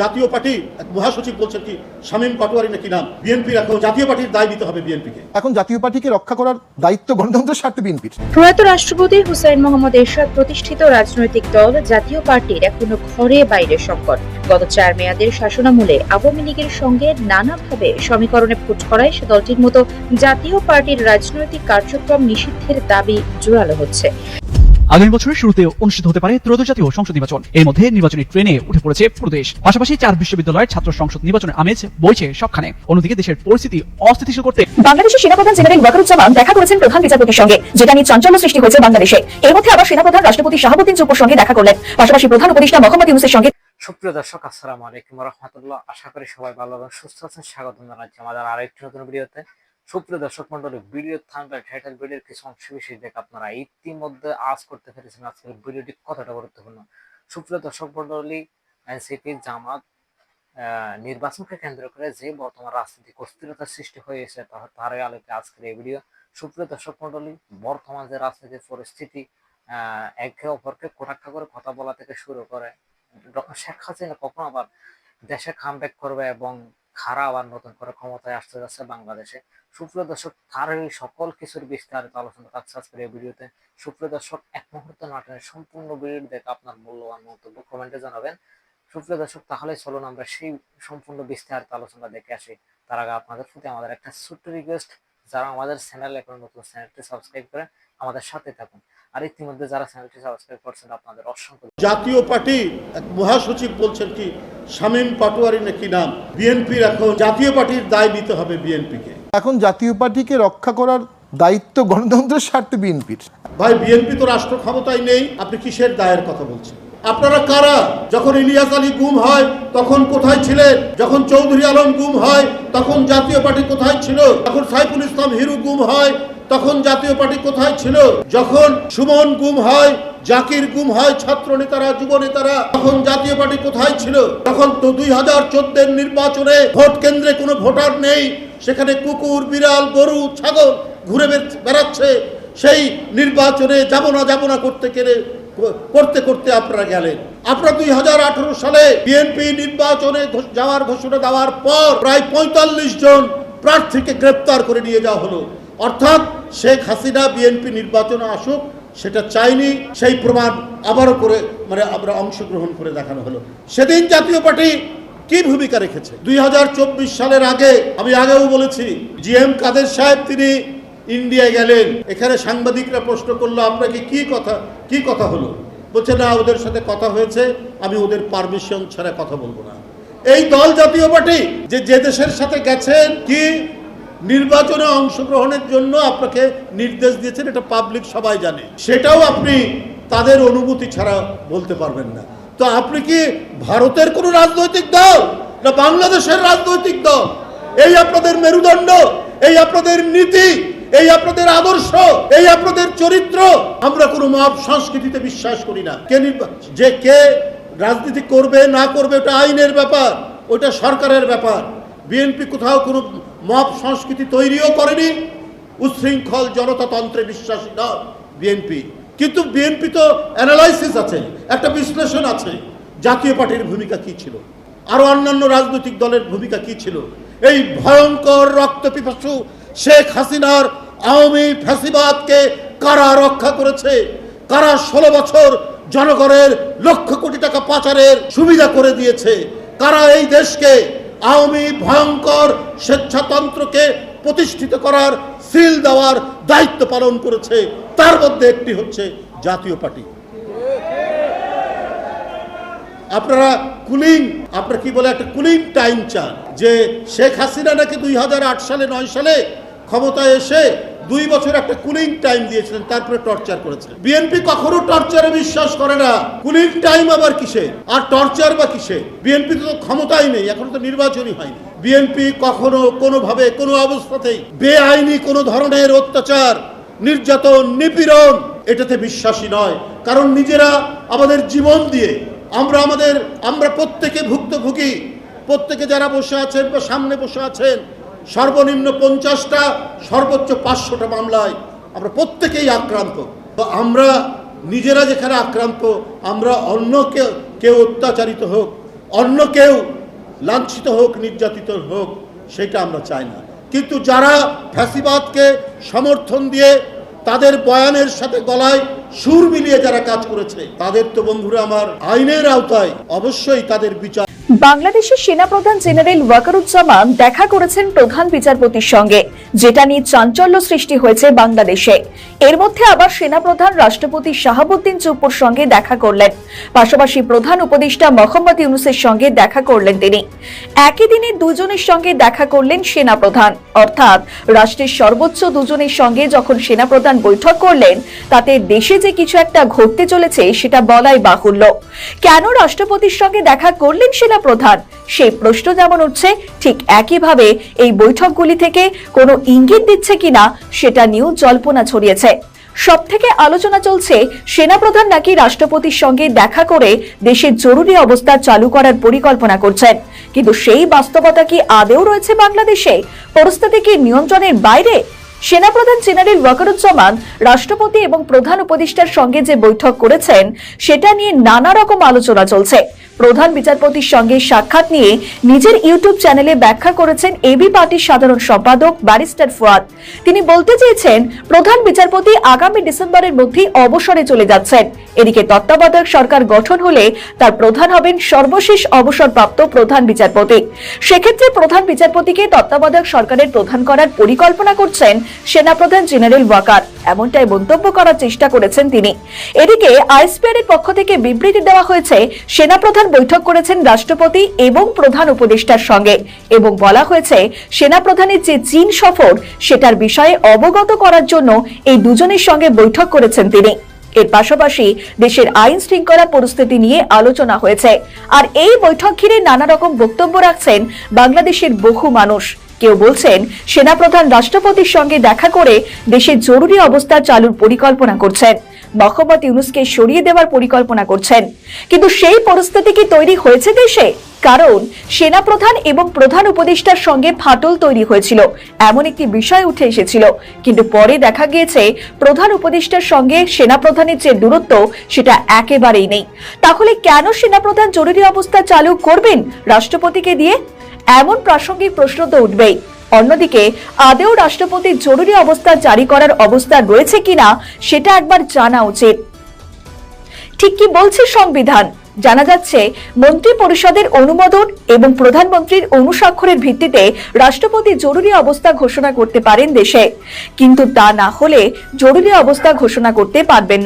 জাতীয় পার্টি এক মহাসচিব বলছেন কি শামীম পাটোয়ারি নাকি নাম বিএনপি রাখো জাতীয় পার্টির দায় দিতে হবে বিএনপিকে। এখন জাতীয় পার্টিকে রক্ষা করার দায়িত্ব গণতন্ত্রের স্বার্থে বিএনপির। প্রয়াত রাষ্ট্রপতি হুসাইন মোহাম্মদ এরশাদ প্রতিষ্ঠিত রাজনৈতিক দল জাতীয় পার্টির এখনও ঘরে বাইরে সংকট। গত চার মেয়াদের শাসনামলে আওয়ামী লীগের সঙ্গে নানাভাবে সমীকরণে ফুট করায় সে দলটির মতো জাতীয় পার্টির রাজনৈতিক কার্যক্রম নিষিদ্ধের দাবি জোরালো হচ্ছে। আগামী বছরের শুরুতে অনুষ্ঠিত হতে পারে ত্রয়োদশ জাতীয় সংসদ নির্বাচন। এর মধ্যে নির্বাচনী ট্রেনে উঠে পড়েছে পুরো দেশ। পাশাপাশি চার বিশ্ববিদ্যালয়ের ছাত্র সংসদ নির্বাচনের আমেজ বইছে সবখানে। অন্যদিকে দেশের পরিস্থিতি অস্থিতিশীল করতে বাংলাদেশের সেনাপ্রধান জেনারেল ওয়াকারুজ্জামান দেখা করেছেন প্রধান বিচারপতির সঙ্গে যেটা নিয়ে চাঞ্চল্য সৃষ্টি হয়েছে বাংলাদেশে। এর মধ্যে আবার সেনাপ্রধান রাষ্ট্রপতি শাহাবুদ্দিন চুপুর সঙ্গে দেখা করলেন। পাশাপাশি প্রধান উপদেষ্টা মোহাম্মদ ইউনুসের সঙ্গে সুপ্রিয় দর্শক আসসালামু আলাইকুম রহমতুল্লাহ। আশা করি সবাই ভালো এবং সুস্থ আছেন। স্বাগত জানাচ্ছি আমাদের আরেকটি নতুন ভিডিওতে। সুপ্রিয় দর্শক মন্ডলী, ভিডিও থাম্বনেল টাইটেল ভিডিওর কিছু অংশ বিশেষ দেখে আপনারা ইতিমধ্যে আজ করতে পেরেছেন আজকের ভিডিওটি কতটা গুরুত্বপূর্ণ। সুপ্রিয় দর্শক মন্ডলী এনসিপি জামাত নির্বাচনকে কেন্দ্র করে যে বর্তমান রাজনৈতিক অস্থিরতার সৃষ্টি হয়েছে, তা- তারই আলোকে আজকের এই ভিডিও। সুপ্রিয় দর্শক মন্ডলী, বর্তমান যে রাজনৈতিক পরিস্থিতি একে অপরকে কোটাক্ষা করে কথা বলা থেকে শুরু করে। ডক্টর শেখ হাসিনা কখন আবার দেশে কামব্যাক করবে এবং খারা আবার নতুন করে ক্ষমতায় আসতে যাচ্ছে বাংলাদেশে। সুপ্রিয় দর্শক, তার এই সকল কিছুর বিস্তারিত আলোচনা থাকছে আজকের এই ভিডিওতে। সুপ্রিয় দর্শক, এক মুহূর্ত নাটনের সম্পূর্ণ ভিডিও দেখে আপনার মূল্যবান মন্তব্য কমেন্টে জানাবেন। সুপ্রিয় দর্শক, তাহলে চলুন আমরা সেই সম্পূর্ণ বিস্তারিত আলোচনা দেখে আসি। তার আগে আপনাদের প্রতি আমাদের একটা ছোট্ট রিকোয়েস্ট যারা আমাদের চ্যানেল এখন নতুন চ্যানেলটি সাবস্ক্রাইব করে আমাদের সাথে থাকুন। আর ইতিমধ্যে যারা চ্যানেলটি সাবস্ক্রাইব করছেন, আপনাদের অসংখ্য জাতীয় পার্টি, এক মহাসচিব বলছেন কি শামীম পাটোয়ারি নাকি নাম? বিএনপির এখন জাতীয় পার্টির দায় নিতে হবে বিএনপিকে। এখন জাতীয় পার্টিকে রক্ষা করার দায়িত্ব গণতন্ত্রের স্বার্থে বিএনপির। ভাই বিএনপি তো রাষ্ট্র ক্ষমতায় নেই আপনি কিসের দায়ের কথা বলছেন? আপনারা কারা? যখন ইলিয়াস আলী গুম হয় তখন কোথায় ছিলেন? যখন চৌধুরী আলম গুম হয় তখন জাতীয় পার্টি কোথায় ছিল? যখন সাইফুল ইসলাম হিরু গুম হয় তখন জাতীয় পার্টি কোথায় ছিল? যখন সুমন গুম হয়, জাকির গুম হয় ছাত্র নেতারা যুব নেতারা তখন জাতীয় পার্টি কোথায় ছিল? তখন তো দুই হাজার নির্বাচনে ভোট কেন্দ্রে কোনো ভোটার নেই। সেখানে কুকুর, বিড়াল, গরু, ছাগল ঘুরে বেড়াচ্ছে। সেই নির্বাচনে যাব না যাব না করতে কেড়ে করতে করতে আপনারা গেলেন। আপনারা দুই হাজার আঠারো সালে বিএনপি নির্বাচনে যাওয়ার ঘোষণা দেওয়ার পর প্রায় পঁয়তাল্লিশ জন প্রার্থীকে গ্রেপ্তার করে নিয়ে যাওয়া হলো। অর্থাৎ শেখ হাসিনা বিএনপি নির্বাচনে আসুক, সেটা চাইনি, সেই প্রমাণ আবারও করে মানে আমরা অংশগ্রহণ করে দেখানো হলো। সেদিন জাতীয় পার্টি কি ভূমিকা রেখেছে? দুই হাজার চব্বিশ সালের আগে, আমি আগেও বলেছি, জি এম কাদের সাহেব তিনি ইন্ডিয়া গেলেন। এখানে সাংবাদিকরা প্রশ্ন করল আপনাকে কি কথা কি কথা হলো? বলছে, না, ওদের সাথে কথা হয়েছে, আমি ওদের পারমিশন ছাড়া কথা বলব না। এই দল জাতীয় পার্টি, যে যে দেশের সাথে গেছেন, কি নির্বাচনে অংশগ্রহণের জন্য আপনাকে নির্দেশ দিয়েছেন, এটা পাবলিক সবাই জানে। সেটাও আপনি তাদের অনুমতি ছাড়া বলতে পারবেন না। তো আপনি কি ভারতের কোনো রাজনৈতিক দল না বাংলাদেশের রাজনৈতিক দল? এই আপনাদের মেরুদণ্ড, এই আপনাদের নীতি, এই আপনাদের আদর্শ, এই আপনাদের চরিত্র, আমরা কোনো মব সংস্কৃতিতে বিশ্বাস করি না। কে যে কে রাজনীতি করবে, না করবে, ওটা আইনের ব্যাপার, ওটা সরকারের ব্যাপার। বিএনপি কোথাও কোনো মব সংস্কৃতি তৈরিও করেনি। উচ্ছৃঙ্খল জনতাতন্ত্রে বিশ্বাসী নয় বিএনপি। কিন্তু বিএনপি তো অ্যানালাইসিস আছে, একটা বিশ্লেষণ আছে, জাতীয় পার্টির ভূমিকা কি ছিল? আরও অন্যান্য রাজনৈতিক দলের ভূমিকা কি ছিল? এই ভয়ঙ্কর রক্ত পিপাসু শেখ হাসিনার আওয়ামী ফ্যাসিবাদকে কারা রক্ষা করেছে? কারা ষোলো বছর জনগণের লক্ষ কোটি টাকা পাচারের সুবিধা করে দিয়েছে? কারা এই দেশকে আওয়ামী ভয়ঙ্কর স্বেচ্ছাতন্ত্রকে প্রতিষ্ঠিত করার সিল দেওয়ার দায়িত্ব পালন করেছে, তার মধ্যে একটি হচ্ছে জাতীয় পার্টি। আপনারা কুলিং, আপনারা কি বলে একটা কুলিং টাইম চান যে শেখ হাসিনা নাকি দুই হাজার আট সালে, নয় সালে ক্ষমতায় এসে দুই বছর একটা কুলিং টাইম দিয়েছিলেন, তারপরে টর্চার করেছে বিএনপি কখনো টর্চারে বিশ্বাস করে না। কুলিং টাইম আবার কিসে? আর টর্চার বা কিসে? বিএনপি তো ক্ষমতাই নেই, এখন তো নির্বাচনই হয়নি। বিএনপি কখনো কোনোভাবে, কোনো অবস্থাতেই বেআইনি কোনো ধরনের অত্যাচার, নির্যাতন, নিপীড়ন, এটাতে বিশ্বাসী নয়। কারণ নিজেরা আমাদের জীবন দিয়ে আমরা আমাদের, আমরা প্রত্যেকে ভুক্তভোগী। প্রত্যেকে যারা বসে আছেন বা সামনে বসে আছেন সর্বনিম্ন পঞ্চাশটা, সর্বোচ্চ পাঁচশোটা মামলায় আমরা প্রত্যেকেই আক্রান্ত। তো আমরা নিজেরা যেখানে আক্রান্ত, আমরা অন্য কেউ কেউ অত্যাচারিত হোক, অন্য কেউ লাঞ্ছিত হোক, নির্যাতিত হোক, সেটা আমরা চাই না। কিন্তু যারা ফ্যাসিবাদকে সমর্থন দিয়ে তাদের বয়ানের সাথে গলায় সুর মিলিয়ে যারা কাজ করেছে, তাদের তো বন্ধুরা আমার আইনের আওতায় অবশ্যই তাদের বিচার বাংলাদেশের সেনাপ্রধান জেনারেল ওয়াকারুজ্জামান দেখা করেছেন প্রধান বিচারপতির সঙ্গে, যেটা নিয়ে চাঞ্চল্য সৃষ্টি হয়েছে বাংলাদেশে। এর মধ্যে আবার সেনাপ্রধান রাষ্ট্রপতি শাহাবুদ্দিন চুপ্পুর সঙ্গে দেখা করলেন। পাশাপাশি প্রধান উপদেষ্টা মোহাম্মদ ইউনুসের সঙ্গে দেখা করলেন তিনি। একই দিনে দুজনের সঙ্গে দেখা করলেন সেনাপ্রধান। অর্থাৎ, রাষ্ট্রের সর্বোচ্চ দুজনের সঙ্গে যখন সেনাপ্রধান বৈঠক করলেন, তাতে দেশে যে কিছু একটা ঘটতে চলেছে, সেটা বলাই বাহুল্য। কেন রাষ্ট্রপতির সঙ্গে দেখা করলেন সেনাপ্রধান সেই প্রশ্ন যেমন উঠছে, ঠিক একইভাবে এই বৈঠকগুলি থেকে কোনো ইঙ্গিত দিচ্ছে কিনা সেটা নিয়েও জল্পনা ছড়িয়েছে। সব থেকে আলোচনা চলছে, সেনাপ্রধান নাকি রাষ্ট্রপতির সঙ্গে দেখা করে দেশের জরুরি অবস্থা চালু করার পরিকল্পনা করছেন। কিন্তু সেই বাস্তবতা কি আদেও রয়েছে বাংলাদেশে? পরিস্থিতি কি নিয়ন্ত্রণের বাইরে? সেনাপ্রধান জেনারেল ওয়াকারুজ্জামান রাষ্ট্রপতি এবং প্রধান উপদেষ্টার সঙ্গে যে বৈঠক করেছেন, সেটা নিয়ে নানা রকম আলোচনা চলছে। প্রধান বিচারপতির সঙ্গে সাক্ষাৎ নিয়ে নিজের ইউটিউব চ্যানেলে ব্যাখ্যা করেছেন এবি পার্টির সাধারণ সম্পাদক ব্যারিস্টার ফুয়াদ। তিনি বলতে চেয়েছেন, প্রধান বিচারপতি আগামী ডিসেম্বরের মধ্যেই অবসরে চলে যাচ্ছেন। এদিকে তত্ত্বাবধায়ক সরকার গঠন হলে তার প্রধান হবেন সর্বশেষ অবসরপ্রাপ্ত প্রধান বিচারপতি। সেক্ষেত্রে প্রধান বিচারপতিকে তত্ত্বাবধায়ক সরকারের প্রধান করার পরিকল্পনা করছেন সেনাপ্রধান জেনারেল ওয়াকার। এমনটাই মন্তব্য করার চেষ্টা করেছেন তিনি। এদিকে আইসপিআর এর পক্ষ থেকে বিবৃতি দেওয়া হয়েছে, সেনাপ্রধান বৈঠক করেছেন রাষ্ট্রপতি এবং প্রধান উপদেষ্টার সঙ্গে এবং বলা হয়েছে, সেনাপ্রধানের যে চীন সফর, সেটার বিষয়ে অবগত করার জন্য এই দুজনের সঙ্গে বৈঠক করেছেন তিনি। এর পাশাপাশি দেশের আইন শৃঙ্খলা পরিস্থিতি নিয়ে আলোচনা হয়েছে। আর এই বৈঠক ঘিরে নানা রকম বক্তব্য রাখছেন বাংলাদেশের বহু মানুষ। কেউ বলছেন, সেনাপ্রধান রাষ্ট্রপতির সঙ্গে দেখা করে দেশের জরুরি অবস্থা চালুর পরিকল্পনা করছেন। মোহাম্মদ ইউনুসকে সরিয়ে দেওয়ার পরিকল্পনা করছেন। কিন্তু সেই পরিস্থিতি কি তৈরি হয়েছে দেশে? কারণ সেনাপ্রধান এবং প্রধান উপদেষ্টার সঙ্গে ফাটল তৈরি হয়েছিল। এমন একটি বিষয় উঠে এসেছিল। কিন্তু পরে দেখা গিয়েছে, প্রধান উপদেষ্টার সঙ্গে সেনাপ্রধানের যে দূরত্ব, সেটা একেবারেই নেই। তাহলে কেন সেনাপ্রধান জরুরি অবস্থা চালু করবেন রাষ্ট্রপতিকে দিয়ে? এমন প্রাসঙ্গিক প্রশ্ন তো উঠবেই। অন্যদিকে, আদেও রাষ্ট্রপতি জরুরি অবস্থা জারি করার অবস্থা রয়েছে কিনা, সেটা একবার জানা উচিত। ঠিক কি বলছে সংবিধান? জানা যাচ্ছে মন্ত্রী পরিষদের অনুমোদন এবং প্রধানমন্ত্রীর অনুস্বাক্ষরের ভিত্তিতে রাষ্ট্রপতি জরুরি অবস্থা ঘোষণা করতে পারেন দেশে। কিন্তু তা না হলে জরুরি অবস্থা ঘোষণা করতে পারবেন না।